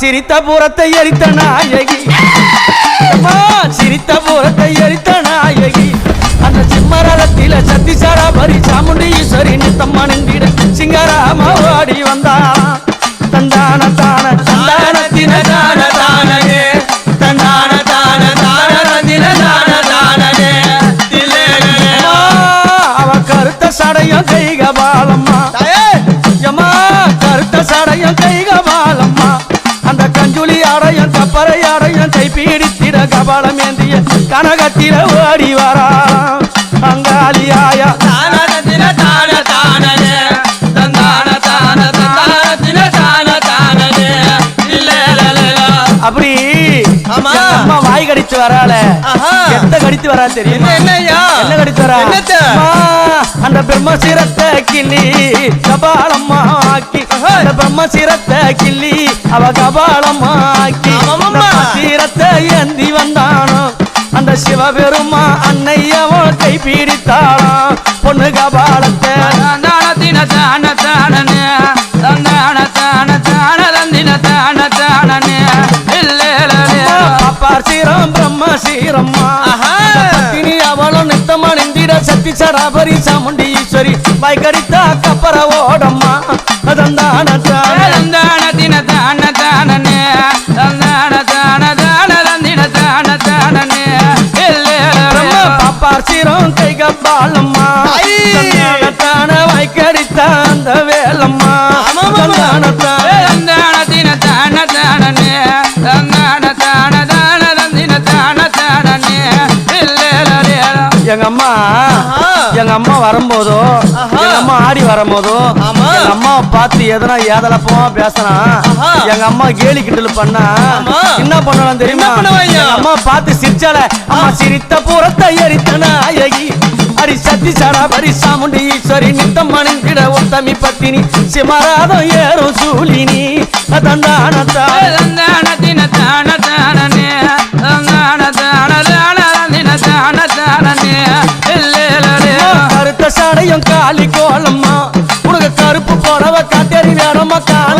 சிரித்த பூரத்தை எரித்த நாயகி. சிரித்த பூரத்தை எரித்த நாயகி. அந்த சிம்மரத்தில சத்திசாரா பரி சாமுண்டி ஈஸ்வரி நித்தம்மா நின்றிட சிங்கராம ஓடி வந்தாளாம் தந்தான தான தந்தான தான தானே தந்தான தான தான தான தானே அவ கருத்த சடையும் கைக பாலம்மா. கபாலம் ஏந்திய கனகத்தில ஓடி வரா. அங்காளியாயா. அப்படி ஆமா. எங்க அம்மா வாய் கடிச்சு வரால. எத்த கடித்து வரா தெரியும்? என்ன கடித்து வரா அந்த பிரம்ம சிரத்தை கிள்ளி கபாலம்மா ஆக்கி அந்த பிரம்ம சிரத்தை கிள்ளி அவ கபாலம்மா அந்த சிவபெருமா அன்னையவன் கை பீடித்தாளாம் பொண்ணு கபாலத்தை பாப்பார் சீரம் பிரம்ம சீரம்மா. பத்தினி அவளும் நித்தமா நிந்திட சக்தி சராபரி சாமுண்டி ஈஸ்வரி வாய் கடித்தா கப்பர ஓடம்மா. தந்தான தான வாய் கடித்தா அந்த வேலம்மா. எங்க அம்மா. எங்க அம்மா வரும்போதோ. எங்க அம்மா ஆடி வரும்போதோ. எங்க அம்மாவை பார்த்து எதனா ஏதலப்பமா பேசினா. எங்க அம்மா கேலி கிண்டல் பண்ணா. என்ன பண்ணலாம் தெரியுமா? அம்மா பார்த்து சிரிச்சால அம்மா சிரித்த பூரத்தை எரித்த நாயகி அடி சத்தி சடா பரி சாமுண்டி ஈஸ்வரி நித்தம் மணிந்திட ஒத்தமி பத்தினி சிமராதம் ஏறும் சூலினி கருத்த சடையும் காலி கோலம்மா. உனக்கு கருப்பு புடவ காட்டேரி வேறம்மா கால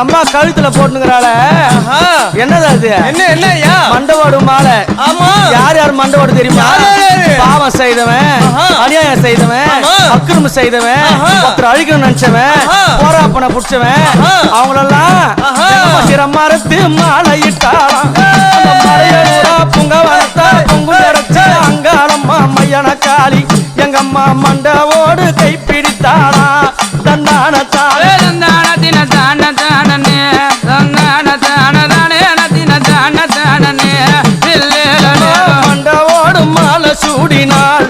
எங்க அம்மா கழுத்துல போட்டுங்கிறாள என்னது அது என்ன என்னய்யா மண்டவோடு மாலை ஆமா யார் யார் மண்டவோடு தெரியுமா? பாவம் செய்தவன். அநியாயம் செய்தவன் ஆமா. அக்கிரமம் செய்தவன். ஒருத்தர் அழிக்கணும் நினைச்சவன். போராப்பனை புடிச்சவன். அவங்களெல்லாம். சிரமரத்து மாலை இட்டாளாம் அந்த மலையூரா புங்கவனத்தா பொங்கு நிறச்ச அங்காளம்மா மையன காளி எங்க அம்மா மண்டவோடு கை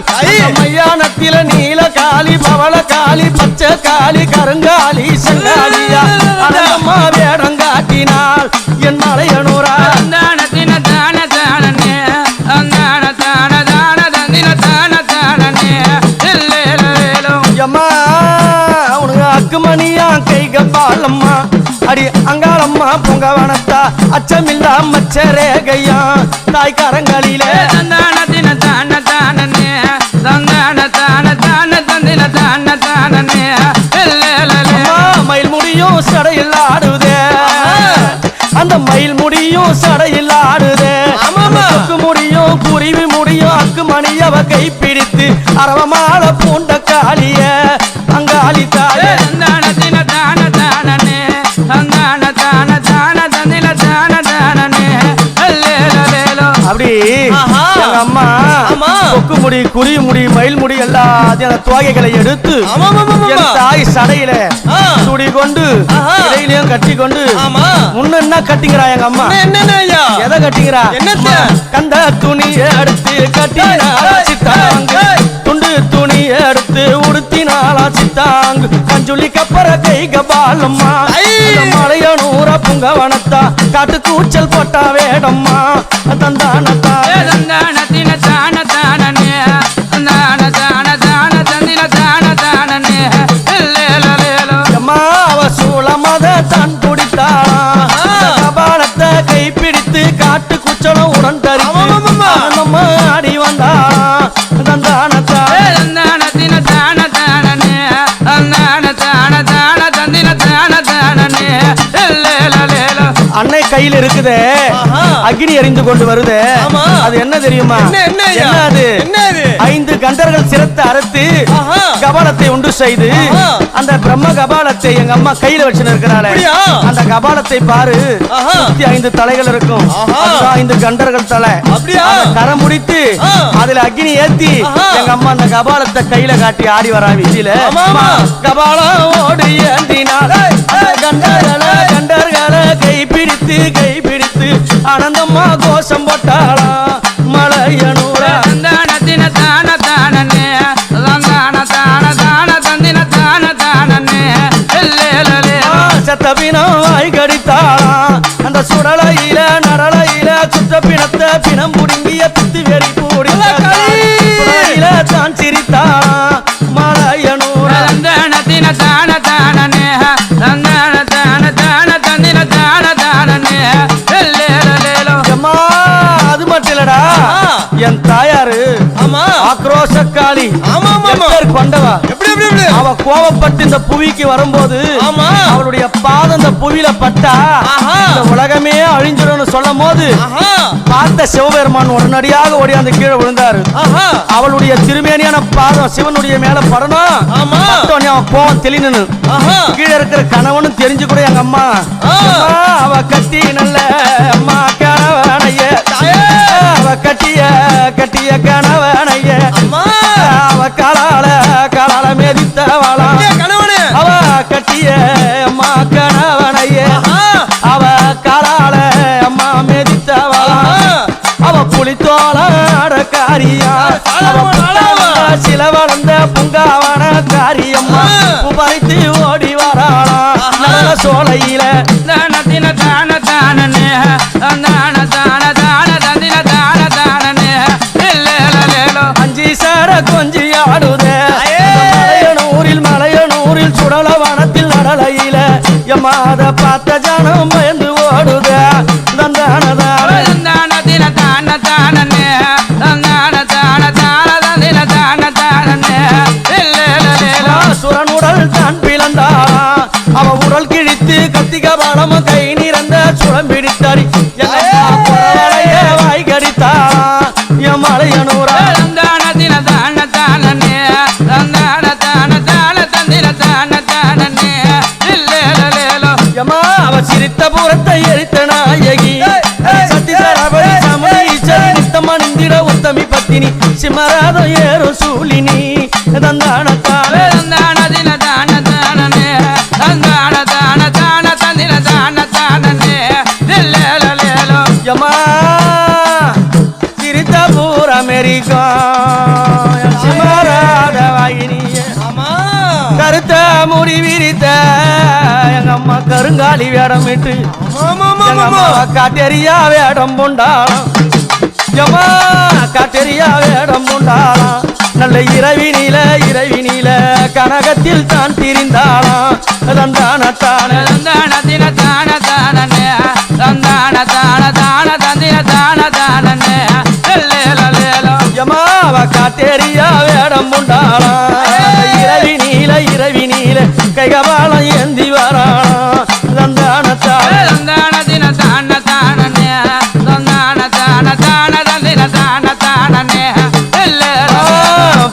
மையானத்தில நீல காளி பவள காளி பச்சை காளி கருங்காலி செங்காலியா அதம்மா வேடம் காட்டினாள் என் மலையனூரா. அக்குமணியா கை கப்பாலம்மா அடி அங்காளம்மா பொங்கவனத்தா அச்சமில்லா மச்ச ரேகையா. தாய் கரங்களிலே முடியும் சடையில் ஆடுதே. அந்த மயில் முடியும் சடையில் ஆடுதே. அக்கு முடியும் குருவி முடியும் அக்கு மணியவ கை பிடித்து அரவமால பூண்ட காளிய. அங்காளி தாயே. அப்படி. எங்க அம்மா ஆமா. கொக்கு முடி குருவி முடி மயில் முடி எல்லாத்தையும் அந்த தோகைகளை எடுத்து. என் தாய் சடையில. சுடி கொண்டு. இடையிலையும் கட்டி கொண்டு முன்ன என்ன கட்டிங்கிறா எங்க அம்மா என்னய்யா எதை கட்டிங்கிறா? அம்மா, கந்த துணி எடுத்து கட்டினாளா ஏய், சித்தாங்கு. துண்டு துணி எடுத்து உடுத்தினாளா சித்தாங்கு அஞ்சுலி கப்பற தெய்க பாலம்மா மலையனூர புங்கவனத்தா காட்டு கூச்சல் போட்டா வேடம்மா. தந்தானத்தா. தந்தான தின தான தானனே. தான தான தான தந்தின தான தானனே. அவ சூளமத தன் குடித்தாளா. கபாலத்தை கைப்பிடித்து காட்டு குச்சலம் உடன்தறிவு நம்ம ஆடி வந்தாளா. தான தான தான பிடித்து கையில இருக்குதே. அக்னி எரிந்து கொண்டு வருதே. அது என்ன தெரியுமா? என்ன அது? ஐந்து கண்டர்கள் சிரத்தை அறுத்து. கபாலத்தை உண்டு செய்து. அந்த பிரம்ம கபாலத்தை எங்க அம்மா கையில வச்சுன்னு இருக்கிறாளே? அந்த கபாலத்தை பாரு. ஐந்து தலைகள் இருக்கும். ஐந்து கண்டர்கள் தலை. கரம் முடித்து. அதுல அக்னி ஏத்தி. எங்க அம்மா அந்த கபாலத்தை கையில காட்டி ஆடி வரா வீதியில. கபாலம் ஓடி ஏய், கண்டர்களை கண்டர்களை கை பிடித்து கை பிடித்து ஆனந்தம்மா கோஷம் போட்டாளாம் மலையனூர தான தானனே தந்தான தான தான தந்தின தான தானனே எல்லேலலே செத்த பிணம் வாய் கடித்தாளாம் அந்த சுடலையில நடலையில சுத்த பிணத்தை பிணம் புடுங்கிய பித்து வெறி ஆக்ரோஷக்காளி. ஆமா, ஆமா, கொண்டவா? எப்படி எப்படி அவ கோபப்பட்டு இந்த புவிக்கு வரும்போது ஆமா. அவளுடைய பாதம் இந்த புவியில பட்டா. இந்த உலகமே அழிஞ்சிடும்னு சொல்லும் போது பார்த்த சிவபெருமான் உடனடியாக ஓடியாந்து கீழே விழுந்தாரு. அவளுடைய திருமேனியான பாதம் சிவனுடைய மேல படணும். அவன் கோவம் தெளினு கீழே இருக்கிற கணவனும் தெரிஞ்சு கூட எங்க அம்மா அவ கட்டி நல்ல அம்மா கணவனைய. அவ கட்டிய கட்டிய கணவனைய அம்மா அவ காலால காலால மேதித்தவளா. கணவனே. அவ கட்டிய அம்மா கணவனைய. அவ காலால அம்மா மேதித்தவளா. அவ புலித்தோளாட காரியா சில வளர்ந்த புங்காவன காரியம்மா எம்மாத பார்த்த ஜனம் பயந்து ஓடுதே. தந்தானதான. தந்தானத்தின தான தானனே தந்தான தான தான தந்தின தான தானனே எல்லேலலேலோ சுரனுடல் தான் பிளந்தாளா அவ உடல் கிழித்து கத்திக பலம் கை நிறந்த சுரம் சமணி ஏய், ஈஸ்வரி ஏய். நித்தமா நிந்திட உத்தமி பத்தினி. சிம்மராதம் ஏறும் சூலினி தந்தானத்தாலே கருங்காலி வேடம் விட்டு ஆமா ஆமா எங்க ஆமா. அம்மாவை காட்டெரியா வேடம் புண்டாளாம். எம்மா காட்டெரியா வேடம் புண்டாளாம். நல்ல இரவினில இரவினில கனகத்தில் தான் திரிந்தாளாம். தந்தானத்தின தான. தந்தான தான தான தந்தின தான தானனே. எல்லேலலேலோ எம்மா அவ காட்டேரியா வேடம் புண்டாளாம். இரவி நீல இரவி நீல கைகபாலம் ஏந்தி தான. தானனே எல்லேலோ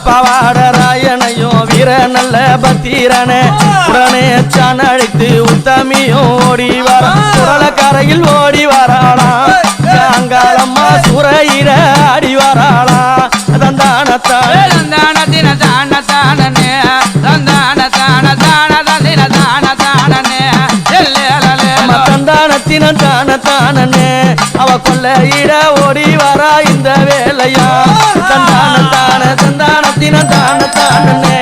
பவாடராயனையும் வீர நல்ல பத்திரனே. உடனே சான் அழைத்து உத்தமியும் ஓடி வர குடல கரையில் ஓடி வராளாம் அங்காளம்மா சுரையில ஆடி வராளாம் தந்தானத்தான். தான தந்தான தான தான தான தான அவ கொள்ளையிட ஓடி வரா இந்த வேலையா? தந்தான தான தந்தானத்தின தான தானே.